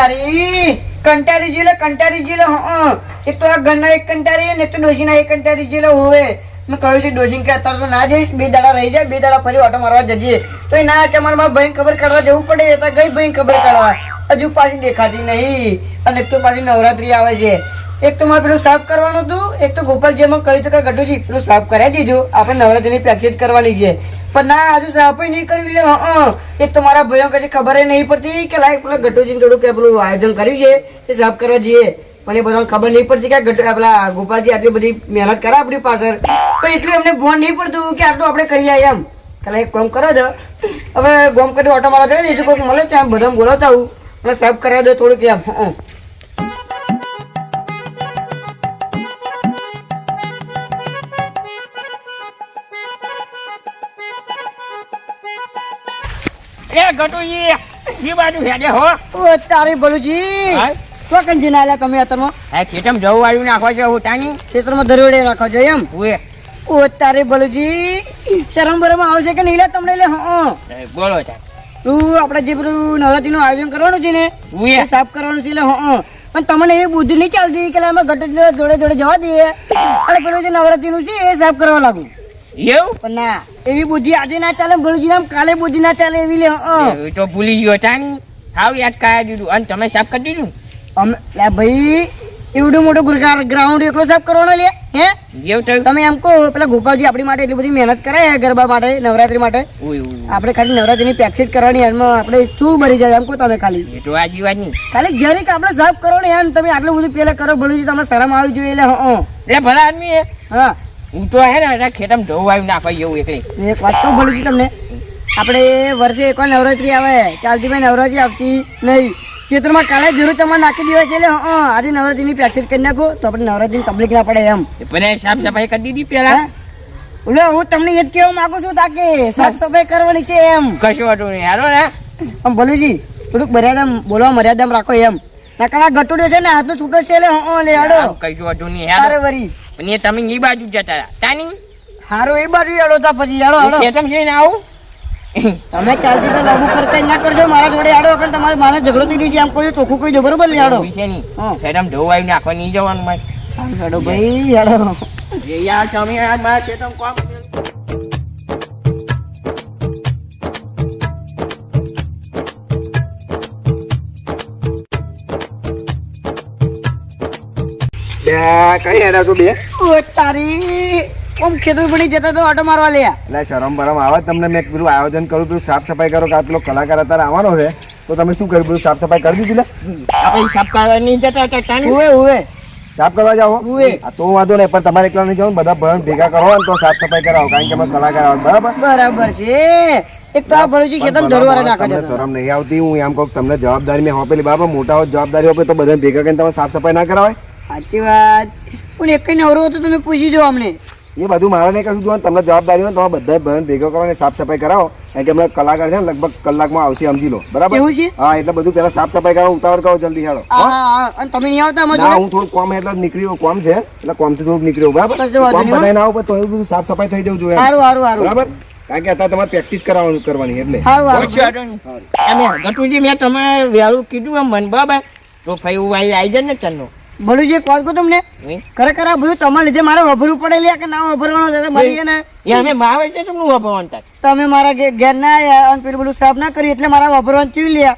તારી કંટારી જીલો કંટારી જીલો એક તો આ ઘરના એક કંટારી ને એક તો ડોશીના એક કંટારી જીલો હોવે. મેં કહ્યું છે ડોશીને કે અત્યારે તો ના જઈશ, બે દાડા રહી જાય બે દાડા ફરી ઓટો મારવા જજે. તો એ ના, કે મારા ભાઈ ખબર કાઢવા જવું પડે તો ગઈ ભાઈ ખબર કાઢવા. હજુ પાછી દેખાતી નહીં. અને એક તો પાછી નવરાત્રી આવે છે. એક તો મારે પેલું સાફ કરવાનું હતું. એક તો ગોપાલજી એમાં કહ્યું હતું કે ગઢુજી, પેલું સાફ કરાવી દીધું આપણે નવરાત્રીની પ્રેક્ટિસ કરવાની છે. પણ ના, આજે સાફ નહીં કર્યું એટલે હા એ તમારા મારા ભાઈઓ કદી ખબર નહીં પડતી કે લાઈક પેલા ગટુજીને થોડું કે પેલું આયોજન કર્યું છે, એ સાફ કરવા જઈએ. પણ એ બધાને ખબર નહીં પડતી કે ગટુ પેલા ગોપાલજી આટલી બધી મહેનત કરે આપણી પાછળ. પણ એટલું એમને ભોન નહીં પડતું કે આટલું આપણે કરીએ એમ. કાલે એક કામ કરો છો. હવે ગોમ કરી ઓટો મારવા બીજું કોઈક મળે ત્યાં બધા બોલાવતા આવું. અને સાફ કરાવી દો થોડુંક એમ હં. ગટુજી ઈ બાજુ હેડે હો. ઓ તારી ભલુજી તો કંજી ના તમે અત્યારમાં? આ ખેતમ જવું આવ્યું નાખો છો હું તાની. ધરોડે રાખો છો એમ? ઉએ. ઓ તારી ભલુજી શરમ બરમ આવશે કે નહીં? લે તમને લે હા એ બોલો તા તું આપણે જે પેલું નવરાત્રીનું આયોજન કરવાનું છે ને ઉએ. એ સાફ કરવાનું છે એટલે હં પણ તમને એવી બુદ્ધિ નહીં ચાલતી કે અમે ગટર જોડે જોડે જવા દઈએ. અને પેલું જે નવરાત્રીનું છે એ સાફ કરવા લાગુ. એવું? પણ ના એવી બુદ્ધિ આજે ના ચાલે ભલુજી નામ કાલે બુદ્ધિ ના ચાલે એવી લે તો ભૂલી ગયો ચાની. હાવ યાદ કાયા દીધું. અને તમે સાફ કરી દીધું? અમે લે ભાઈ એવડું મોટું ગ્રાઉન્ડ એકલો સાફ કરવાનો લે હે? એવું થયું? તમે એમ કહો પેલા ગોપાલજી આપણી માટે એટલી બધી મહેનત કરે ગરબા માટે નવરાત્રી માટે. આપણે ખાલી નવરાત્રીની પ્રેક્ટિસ કરવાની એમાં આપણે શું ભરી જાય એમ કહો તમે ખાલી. તો આજી વાત નહીં. ખાલી જરીક આપણે સાફ કરો ને એમ તમે આટલું બધું પેલા કરો ભલું છે તમને શરમ આવી જોઈએ એટલે હા એટલે ભલા આદમી હા. હું તો હે ને ખેતમ જવું વાળું નાખવા જેવું એકલી. એક વાત તો ભલું છે તમને. આપણે વર્ષે એક વાર નવરાત્રી આવે ચાલતી ભાઈ નવરાત્રી આવતી નહીં. ક્ષેત્રમાં કાલે જરૂર તમારે નાખી દેવા છે એટલે આજે આજે નવરાત્રીની પ્રેક્ટિસ કરી નાખો તો આપણે નવરાત્રીની તકલીફ ના પડે એમ. પણ સાફ સફાઈ કરી દીધી પેલા. હે? ઓલો હું તમને એ જ કહેવા માંગુ છું તાકે સાફ સફાઈ કરવાની છે એમ. કશું હતું નહીં હારો ને. આમ ભલુજી થોડુંક મર્યાદા બોલવા મર્યાદામાં રાખો એમ. નકલા ગટુડ્યો છે ને હાથનો છૂટો છે એટલે હા લે હાડો કશું હતું નહીં અરે વરી. પણ તમે એ બાજુ જતા રહ્યા. તાની? હારો એ બાજુ હેડો તા પછી હેડો હેડો. ખેતમ જઈને આવું. તમે ચાલતી તો લાગુ કરતા ના કરજો મારા જોડે આડો પણ તમારે મારે ઝઘડો થઈ ગઈ છે આમ કોઈ ચોખ્ખું કહી દો બરોબર ને આડો વિશે નહીં હા. ખેતમ જવું વાળું નાખવા નહીં જવાનું મારે. હેડો ભાઈ હેડો. યાર તમે યાર મારા ખેતમ કોમ બે કઈ હેડા તું બે? ઓ તારી ઓમ ખેતર પડી જતા તો ઓટો મારવા લે એટલે શરમ ભરમ આવે તમને. મેં પેલું આયોજન કરું પેલું સાફ સફાઈ કરો કે આ પેલો કલાકાર અત્યારે આવવાનો છે. તો તમે શું કર્યું બધું સાફ સફાઈ કરી દીધી લે આપણે હિસાબ કરવા જતા હતા તાની ઉવે ઉવે સાફ કરવા જાઓ આ તો વાંધો નહીં પણ તમારે એકલા નહીં જવું બધા ભણ ભેગા કરો ને તો સાફ સફાઈ કરાવો કારણ કે અમે કલાકાર આવો બરાબર? બરાબર છે. એક તો આ ધરવારે નાખો શરમ નહીં આવતી. હું એમ કહું તમને જવાબદારી મેં હોપેલી બાબા મોટા હોય જવાબદારી આપે તો બધા ભેગા કરીને તમે સાફ સફાઈ ના કરાવાય. સાચી વાત. પણ એક નવરો હતો તમે પૂછી જો અમને. એ બધું મારે નહીં કશું જોવાનું. તમને જવાબદારી હોય ને તમે બધા ભણ ભેગો કરો અને સાફ સફાઈ કરાવો. કારણ કે હમણાં કલાકાર છે ને લગભગ કલાકમાં આવશે સમજી લો. બરાબર? એવું છે? હા એટલે બધું પેલા સાફ સફાઈ કરાવો ઉતાવળ કરો જલ્દી હેડો. અને તમે નહીં આવતા ના હું થોડું કોમ એટલે નીકળ્યો કોમ છે. એટલે કોમથી થોડુંક નીકળ્યો બરાબર? કોમ બનાવીને આવો તો એ બધું સાફ સફાઈ થઈ જવું જોઈએ સારું સારું સારું બરાબર? કારણ કે અત્યારે તમારે પ્રેક્ટિસ કરાવવાનું કરવાની એટલે. સારું ઓછું સારું હતું ગટુજી મેં તમે વહેલું કીધું એમ મન બરાબર? તો ભાઈ હું આવી જાય ને તનનો ભલું જે કોલ કહું તમને? ખરેખર આ બધું તમારે લીધે મારે વાપરવું પડે કે ના વાપરવાનું છે? મારી ને અમે માવે છે તમને વાપરવાનું તમે મારા ઘેર ના આયા અને પેલું બધું સાફ ના કરી એટલે મારા વાપરવાનું ચીવી લ્યા.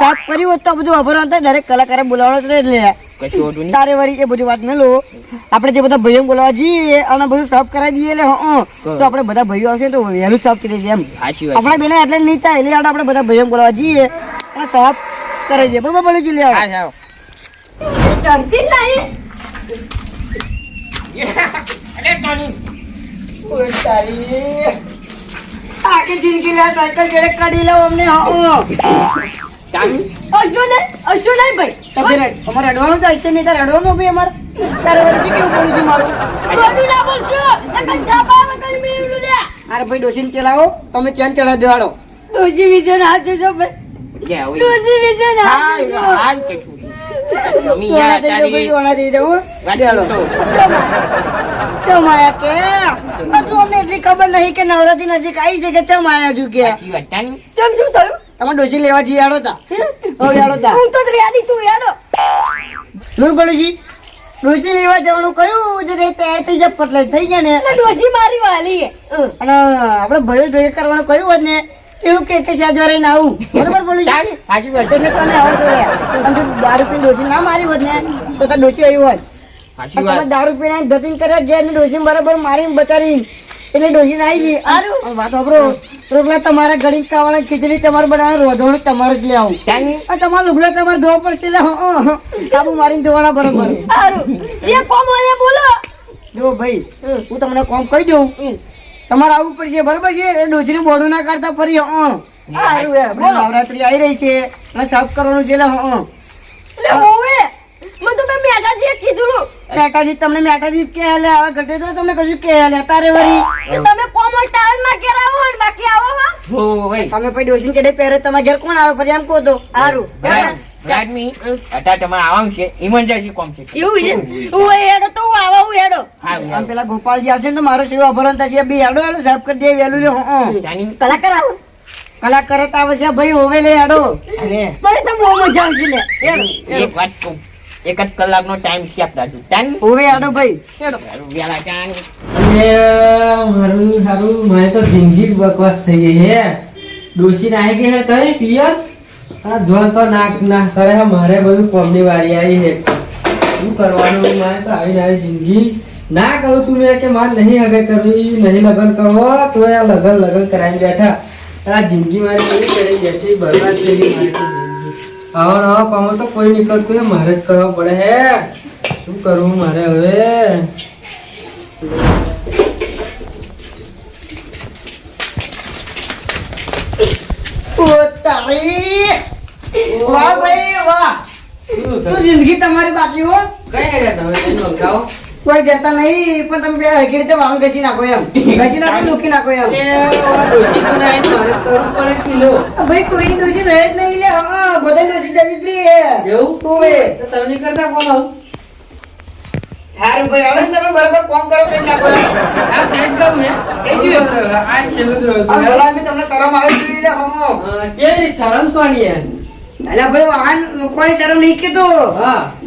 સાફ કર્યું હોત તો બધું વાપરવાનું થાય દરેક કલાકારે બોલાવવાનો તો જ લ્યા. તારે વરી એ બધી વાત ન લો. આપણે જે બધા ભાઈઓ બોલાવવા જઈએ અને બધું સાફ કરાવી દઈએ એટલે હં તો આપણે બધા ભાઈઓ આવશે તો વહેલું સાફ કરી દઈએ એમ. આપણે બેના એટલે નહીં થાય. એટલે આપણે બધા ભાઈઓ બોલાવવા જઈએ અને સાફ કરી દઈએ. બરાબર બોલું જી હા. જ નહીં આખી જિંદગી લે સાયકલ જોડે કાઢી લો અમને હા અશું નહીં અશું નહીં ભાઈ. તમે રડ- અમારે રડવાનું તો હશે નહીં તારે રડવાનું ભાઈ અમારે. તારે કેવું બોલું છું મારું? ના બોલશો. લે. અરે ભાઈ ડોસીને ચલાવો. તમે ચેન ચડાવી દેવાડો ડોસી વિશે ના જોજો ભાઈ. ડોસી વિશે ના જોજો. કે એટલી ખબર નહીં કે નવરાત્રી નજીક આવી છે કે છું કે? ચમ શું થયું? તમારે ડોસી લેવા જઈએ આડો તા. ઓ આડો તા. હું તો રેડી તું હેડો જોયું ભલુજી ડોસી લેવા જવાનું કયું જે તૈયાર થઈ જાય પટલે થઈ ગયા ને. ડોસી મારી વાલી આપડે અને આપણે ભયો ભેગા કરવાનું કયું હોત ને. એવું કે કે સાજો રહીને આવું. બરોબર બોલું સાચી વાત. એટલે તમે આવો છો યાર. જો દારૂ પીને ડોસી ના મારી હોત ને તો તો ડોસી આવ્યું હોત. તમે દારૂ પીને ધતિંગ કર્યા ગયા ને ડોસી બરાબર મારી બતારી એટલે ડોસી ના આવી ગઈ વાત વાપરો રોટલા તમારે ઘડી ખાવાના ખીચડી તમારે બનાવે રોધવાનું તમારે જ લેવું આવું આ તમારા લુગડા તમારે ધોવા પડશે એટલે. કાબુ મારીને ધોવાના બરોબર. જે કોમ બોલો. જો ભાઈ હું તમને કોમ કહી દઉં. તમારે આવવું પડશે બરોબર છે? એ ડોસીનું બોડું ના કાઢતા ફરી હં. સારું હે આપણે નવરાત્રી આવી રહી છે. અને સાફ કરવાનું છે મેટાજી તમને મેટાજી કે હાલે હવે ઘટે તો તમને કશું કે હાલે તારે વળી. તમે કોમ હોય તારે માં ઘેર આવો બાકી આવો હા. હો તમે પછી ડોસીને ચડે પહેરે તમારા ઘેર કોણ આવે પછી એમ કહો તો. સારું રાજમી અત્યારે તમારે આવવાનું છે. ઇમરજન્સી કોમ છે. એવું છે? હું હેડો તો હું આવા હું હેડો. આમ પેલા ગોપાલજી આવશે ને મારો સેવા ભરણ થશે. બે હાડો હાડો સાફ કરી દે વહેલું લે હં, હં. કલાકાર આવો. કલાકાર જ આવે છે ભાઈ હોવે લે હાડો. અને તો બહુ મજા આવશે લે. એક વાત કહું. એક જ કલાકનો ટાઈમ છે આપણા હોવે હાડો ભાઈ. હેડો. વેલા અને મને તો જિંદગી બકવાસ થઈ ગઈ હે ડોસી નાહી ગઈ હે પિયર આ જોન તો નાક ના કરે મારે બધું કોમની વારી આવી હે શું કરવાનું? મારે તો આવી આવી જિંદગી. ના કહું તું કે મારે નહીં હગે કરવી, નહીં લગન કરવો તો આ લગન લગન કરાવી બેઠા. આ જિંદગી મારી કેવી કરી બેઠી, બરબાદ થઈ ગઈ આવો નવો કામો તો કોઈ નીકળતું મારે જ કરવા પડે હે. શું કરવું મારે હવે? તારી! વાહ ભાઈ વાહ. શું જિંદગી તમારી બાકી હો. કઈ ગયા તમે કઈ ગાઓ કોઈ જતા નહીં પણ તમે બે હરખી રીતે વાહન ઘસી નાખો એમ. ઘસી નાખો લૂકી નાખો એમ. ભાઈ કોઈ ની ડોસી રહે જ નહીં લે. હા બધા ડોસી જતી જ રહી હે. ઓવે. સારું ભાઈ હવે તમે બરાબર કોમ કરો કઈ નાખો એમ. આ બોલાવી તમને શરમ આવી જોઈએ સોની હા? અલા ભાઈ વાહન મૂકવાની શરમ નહીં કીધો.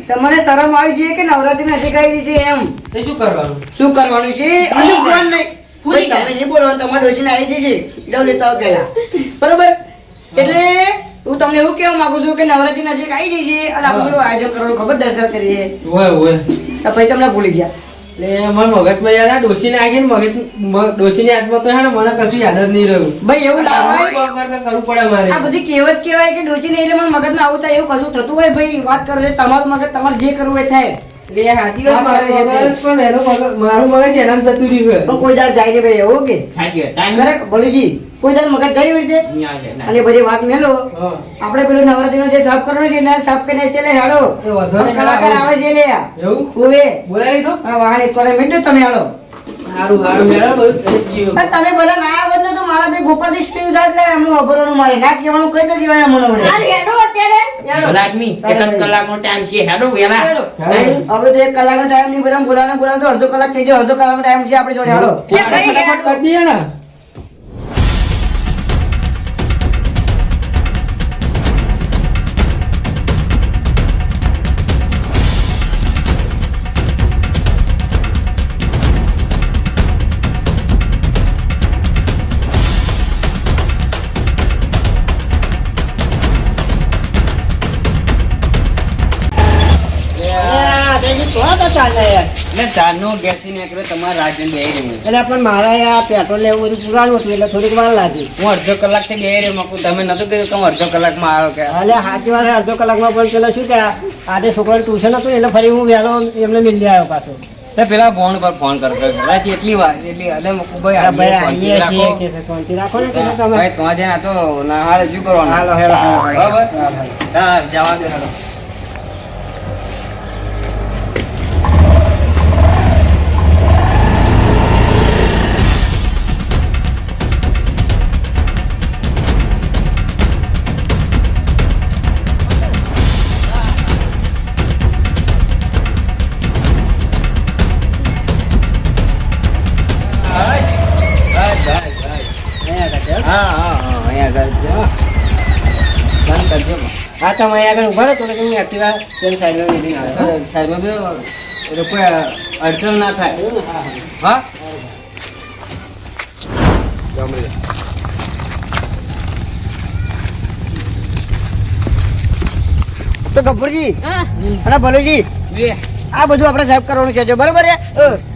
તમને શરમ આવી જોઈએ કે નવરાત્રી નજીક આવી છે એમ? શું કરવાનું? છે? હજુ કોણ નહીં. ભાઈ તમે નહીં બોલવાનું તમારે ડોસીને આવી જશે જાઓ લેતા પહેલા. બરોબર? એટલે હું તમને એવું કહેવા માંગુ છું કે નવરાત્રી નજીક આવી જશે અને આપણે પેલું આયોજન કરવાનું ખબર દર્શન કરીએ? તો પછી તમને ભૂલી ગયા. ડોસીને આગી મગજ ડોસીની હાથમાં તો હે ને મને કશું યાદ જ નહીં રહ્યું. ભાઈ એવું ના કરવું પડે મારે. આ બધી કહેવત કહેવાય કે ડોસી ને એટલે મને મગજમાં આવું થાય એવું કશું થતું હોય? ભાઈ વાત કરો તમારું મગજ તમારે જે કરવું એ થાય. વાત મગજ પણ એનું મારું મગજ એનામ જતું રહ્યું પણ કોઈ દાડ જાય ને ભાઈ એવું કે? સાચી વાત ભલુજી કોઈ દાડ મગજ જાય એવી રીતે? અહીંયા છે, ના. અને બધી વાત મેલો. આપણે પેલું નવરાત્રીનો જે સાફ કરવાનો છે એને સાફ કરીને છે લે હાડો એ વાંધો કલાકાર આવે છે લે એવું? બોલાવી લીધો વાહન એક કરે મેળજો તમે હાડો ગયું. તમે બધા ના આવત ને તો મારા બે ગોપાલજી સ્ટીવ જાય એટલે એમનું અભરણું મારે. ના કહેવાનું કઈ તો કહેવાય મને હેડો અત્યારે. આદમી એક કલાકનો ટાઈમ છે. હેડો વેલા. હવે તો એક કલાકનો ટાઈમ નહીં બધા બોલાવવાનું બોલાવવાનું તો અડધો કલાક થઈ જાય અડધો કલાકનો ટાઈમ છે આપણે જોડે. હેડો. કરી દઈએ ને. એટલે ચારનો ગેસથી નીકળ્યો તમારા રાજન બે રહ્યું એટલે પણ મારા આ પેટ્રોલ લેવું બધું પુરાણું હતું એટલે થોડીક વાર લાગી. હું અડધો કલાકથી બે રહ્યો મકું. તમે નતું કીધું તમે અડધો કલાકમાં આવ્યો કે? હાલે સાચી વાત અડધો કલાકમાં પણ પેલો શું કે આજે છોકરાનું ટ્યુશન હતું એટલે ફરી હું વહેલો એમને મિલી આવ્યો પાછો. તે પેલા ફોન પર ફોન કરતો હતો. એટલી વાત એટલી એટલે મકું ભાઈ ભાઈ આવીએ, આવીએ છીએ રાખો. કે છે, શાંતિ રાખો ને તમે. ભાઈ તમારે આ તો નહાળ હજુ કરવાનું હાલો હેલો હેલો, હેલો. બરાબર? હા જવા દે આગળ ઊભા તો હું એક્ટિવા તેની સાઈડમાં મેળવીને આવ્યો સાઈડમાં બેહો. એટલે કોઈ અડચણ ના થાય. હા તો ગફુરજી અને ભલુજી આ બધું આપણે સાફ કરવાનું છે જો બરોબર છે?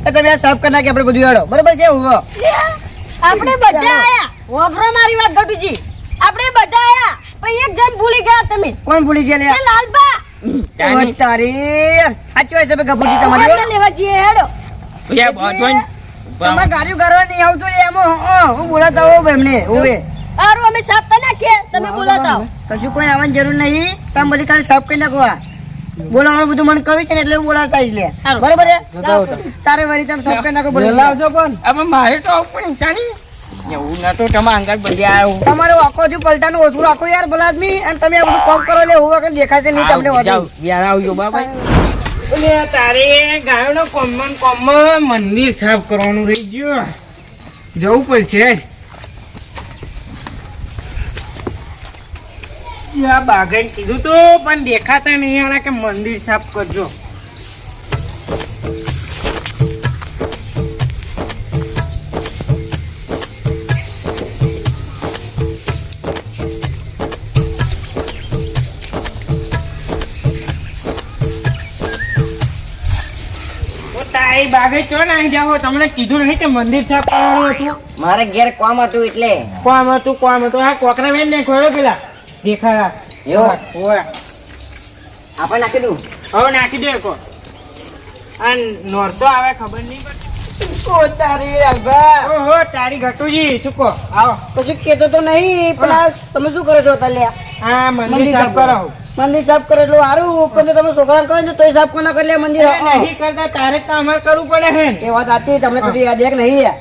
તો તમે આ સાફ કરી નાખી આપણે બધું હેડો. બરોબર છે હું આપણે બધા આયા. વગરો મારી વાત ગટુજી આપણે બધા આયા. પણ એક જણ ભૂલી ગયા તમે. કોણ ભૂલી ગયા લે લાલબા. ઓ તારી. સાચી વાત છે બે ગફુરજી તમારી લેવા જઈએ હેડો. ભૈયા બોધવાન તમારે ગાડી કરવા નહીં આવતું લે એમાં. હું બોલાતા હોઉં એમને હોવે. હારું અમે સાફ કરી નાખીએ. તમે બોલાતા કશું કોઈ આવવાની જરૂર નહીં. તમે બધી કાલે સાફ કરી નાખો આ. બોલાવવાનું બધું મને કહ્યું છે ને એટલે હું બોલાવતા જ લે. બરોબર છે? તારે વરી તમે સાફ કરી નાખો બોલાવજો કોણ? અમે મારે તો આવું પણ ચાલી એવું નતો તમે અંગર બધી આવ્યો તમારું આખો હજુ પલટાનું ઓછું રાખો યાર ભલા આદમી અને તમે આ બધું કામ કરો લે હું વખત દેખાશે નહીં તમને યાર આવજો બાબા ઓલે તારે ગાયોનો કોમન કોમન મંદિર સાફ કરવાનું રહી ગયો. જવું પડશે. આ બાગન કીધું તો પણ દેખાતા નહીં આના કે મંદિર સાફ કરજો. તો તારી બાગે ચો નાઈ જાઓ તમને કીધું નહીં કે મંદિર સાફ કરવાનું હતું? મારે ઘેર કોમ હતું એટલે. કોમ હતું કોમ હતું? આ કોકરા બેન ને ખોયો પેલા. દેખાડા એવો? ઓય. આપણે નાખી દઉં? હવે નાખી દે કો આ નોરતો આવે ખબર નહીં પડતી. ઓ તારી અલ્ભા ઓહો તારી ઘટુજી કહો? આવો. કશું કેતો તો નહીં પણ તમે શું કરો છો અત્યારે? હા મંદિર સાફ કરાવો મંદિર સાફ કરે એટલું સારું પણ તમે છોકરા કરો ને તોય સાફ કોના કરી લે મંદિર. નહીં કરતા તારે તો અમારે કરવું પડે હે એ વાત સાચી તમને કશું યાદ એક નહીં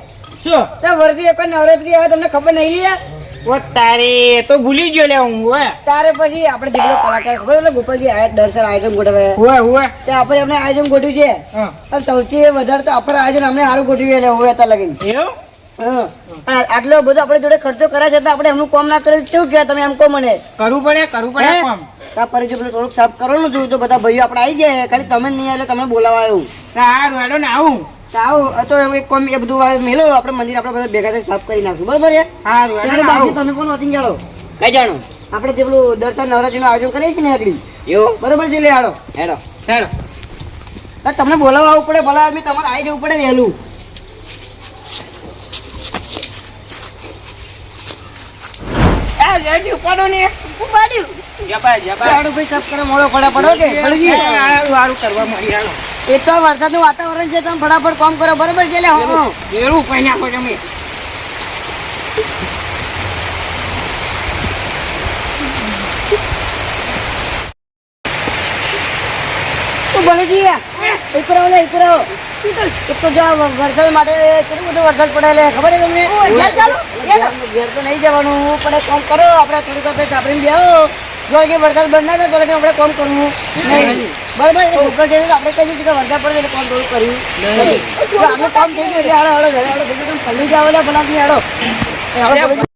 શું? તો વર્ષી એક નવરાત્રી આવે તમને ખબર નહીં યાર ઓ તારી તો ભૂલી ગયો લે હું ઓય તારે પછી આપણે જેટલો કલાકાર ખબર એટલે ગોપાલજી આયા દર્શન આયોજન ગોઠવે. ઓય ઓય તે આપણે એમને આયોજન ગોઠવ્યું છે. અને સૌથી વધારે તો આપણે આયોજન અમને સારું ગોઠવ્યું એટલે હોય અત્યારે લગીને. હા. આટલો બધો આપણે જોડે ખર્ચો કર્યા છે તો આપણે એમનું કામ ના કર્યું કેવું કે તમે એમ કહો મને? કરવું પડે કરવું પડે આ પર જો પેલું થોડુંક સાફ કરવાનું હતું તો બધા ભાઈઓ આપણે આવી જાય. ખાલી તમે જ નહીં આવે તમે બોલાવા આવ્યું. સારું હેડો ને આવું. તો તો એમ એક કોમ એ બધું મેલો આપણે મંદિર આપણે બધા ભેગા થઈ સાફ કરી નાખશું. બરાબર છે? સારું ને તમે કોણ વધી જાણો? કઈ જાણો? આપણે જે પેલું દર્શન નવરાત્રીનું આયોજન કરીએ છીએ ને આગળ. એવું? બરોબર છે લે હાડો. હેડો. હેડો તમને બોલાવવા આવવું પડે ભલા આદમી તમારે આવી જવું પડે વહેલું. આ લેજી પડો ને. હું એક તો વરસાદનું વાતાવરણ છે તમે ફટાફટ કામ કરો બરોબર છે એવું કઈ નાખો તમે. વરસાદ વરસાદ ખબર છે તમને? ઘેર તો નહીં જવાનું પણ કોમ કરો આપડે થોડીક આપડે સાંભળી બેહો. જો કે વરસાદ બંધ ના થાય તો આપણે કામ કરવું નહીં. બરાબર? એ ભૂખો છે આપણે કઈ દીધું કે વરસાદ પડે એટલે કોણ થોડું કર્યું નહીં. આપણે કામ થઈ ગયું એટલે હાલો હાલો ઘરે હાલો બીજું તમે બનાવી જાવ